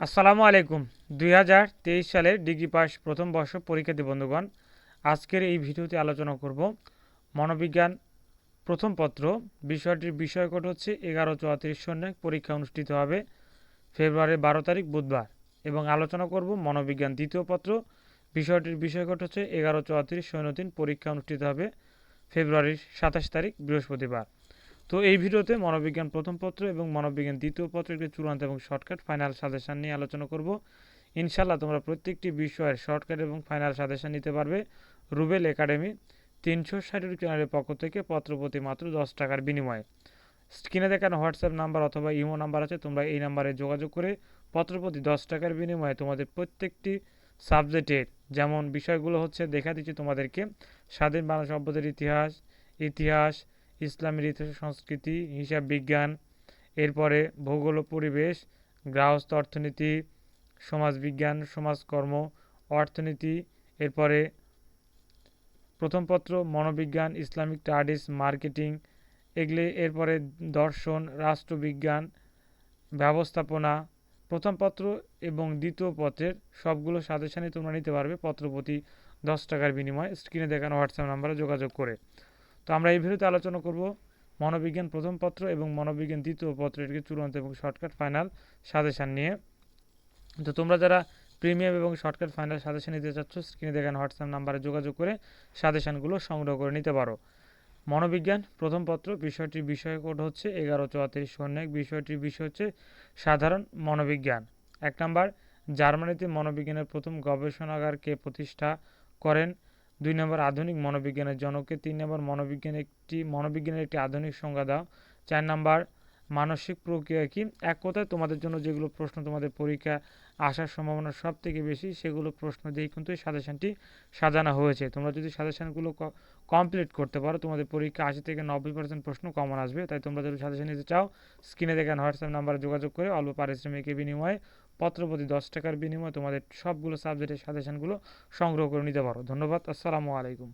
আসসালামু আলাইকুম। দুই হাজার তেইশ সালের ডিগ্রি পাস প্রথম বর্ষ পরীক্ষার্থী বন্ধুগণ, আজকের এই ভিডিওতে আলোচনা করব মনোবিজ্ঞান প্রথম পত্র। বিষয়টির বিষয়কট হচ্ছে এগারো চুয়াত্রিশ শূন্য, পরীক্ষা অনুষ্ঠিত হবে ফেব্রুয়ারির বারো তারিখ বুধবার এবং আলোচনা করব মনোবিজ্ঞান দ্বিতীয় পত্র। বিষয়টির বিষয়কট হচ্ছে এগারো চুয়াত্রিশ শূন্য তিন, পরীক্ষা অনুষ্ঠিত হবে ফেব্রুয়ারির সাতাশ তারিখ বৃহস্পতিবার। তো এই ভিডিওতে মনোবিজ্ঞান প্রথম পত্র এবং মনোবিজ্ঞান দ্বিতীয় পত্রের একটি চূড়ান্ত এবং শর্টকাট ফাইনাল সাজেশন নিয়ে আলোচনা করব। ইনশাল্লাহ তোমরা প্রত্যেকটি বিষয়ের শর্টকাট এবং ফাইনাল সাজেশন নিতে পারবে। রুবেল একাডেমি তিনশো ষাটের চ্যানেলের পক্ষ থেকে পত্রপ্রতি মাত্র দশ টাকার বিনিময়ে। স্ক্রিনে দেখানো হোয়াটসঅ্যাপ নাম্বার অথবা ইমো নাম্বার আছে, তোমরা এই নাম্বারে যোগাযোগ করে পত্রপ্রতি দশ টাকার বিনিময়ে তোমাদের প্রত্যেকটি সাবজেক্টের যেমন বিষয়গুলো হচ্ছে, দেখা দিচ্ছি তোমাদেরকে। স্বাধীন বাংলা সভ্যতার ইতিহাস ইতিহাস ইসলামের ইতিহাস সংস্কৃতি, হিসাব বিজ্ঞান, এরপরে ভূগোল ও পরিবেশ, গৃহস্থ অর্থনীতি সমাজবিজ্ঞান সমাজকর্ম, অর্থনীতি, এরপরে প্রথম পত্র, মনোবিজ্ঞান, ইসলামিক স্টাডিজ, মার্কেটিং, এগুলি, এরপরে দর্শন, রাষ্ট্রবিজ্ঞান, ব্যবস্থাপনা, প্রথম পত্র এবং দ্বিতীয় পত্রের সবগুলো সাজেশানই তোমরা নিতে পারবে পত্রপতি দশ টাকার বিনিময়ে। স্ক্রিনে দেখানো হোয়াটসঅ্যাপ নাম্বারে যোগাযোগ করে। তো আমরা এই ভিডিওতে আলোচনা করব মনোবিজ্ঞান প্রথম পত্র এবং মনোবিজ্ঞান দ্বিতীয় পত্র এটিকে চূড়ান্ত এবং শর্টকাট ফাইনাল সাজেশান নিয়ে। তো তোমরা যারা প্রিমিয়াম এবং শর্টকাট ফাইনাল সাজেশন নিতে চাচ্ছ, স্ক্রিনে দেখানো হোয়াটসঅ্যাপ নাম্বারে যোগাযোগ করে সাজেশানগুলো সংগ্রহ করে নিতে পারো। মনোবিজ্ঞান প্রথম পত্র, বিষয়টির বিষয় কোড হচ্ছে এগারো চুয়াত্রিশ শূন্য এক। বিষয়টির বিষয় হচ্ছে সাধারণ মনোবিজ্ঞান। এক নাম্বার, জার্মানিতে মনোবিজ্ঞানের প্রথম গবেষণাগারকে প্রতিষ্ঠা করেন দুই নম্বর আধুনিক মনোবিজ্ঞানের জনককে তিন নম্বর মনোবিজ্ঞান একটি মনোবিজ্ঞানের একটি আধুনিক সংজ্ঞা দাও। চার নাম্বার মানসিক প্রক্রিয়া কি? এক কথায় তোমাদের জন্য যেগুলো প্রশ্ন তোমাদের পরীক্ষা আসার সম্ভাবনা সব থেকে বেশি, সেগুলো প্রশ্ন দিয়েই কিন্তু এই সাজেশনটি সাজানো হয়েছে। তোমরা যদি সাজেশনগুলো কমপ্লিট করতে পারো, তোমাদের পরীক্ষা আশি থেকে নব্বই পার্সেন্ট প্রশ্ন কমন আসবে। তাই তোমরা যদি সাজেশন নিতে চাও স্ক্রিনে দেখেন হোয়াটসঅ্যাপ নাম্বারে যোগাযোগ করে অল্প পারিশ্রমিকের বিনিময়ে পত্রপ্রতি দশ টাকার বিনিময়ে তোমাদের সবগুলো সাবজেক্টের সাজেশনগুলো সংগ্রহ করে নিতে পারো। ধন্যবাদ, আসসালামু আলাইকুম।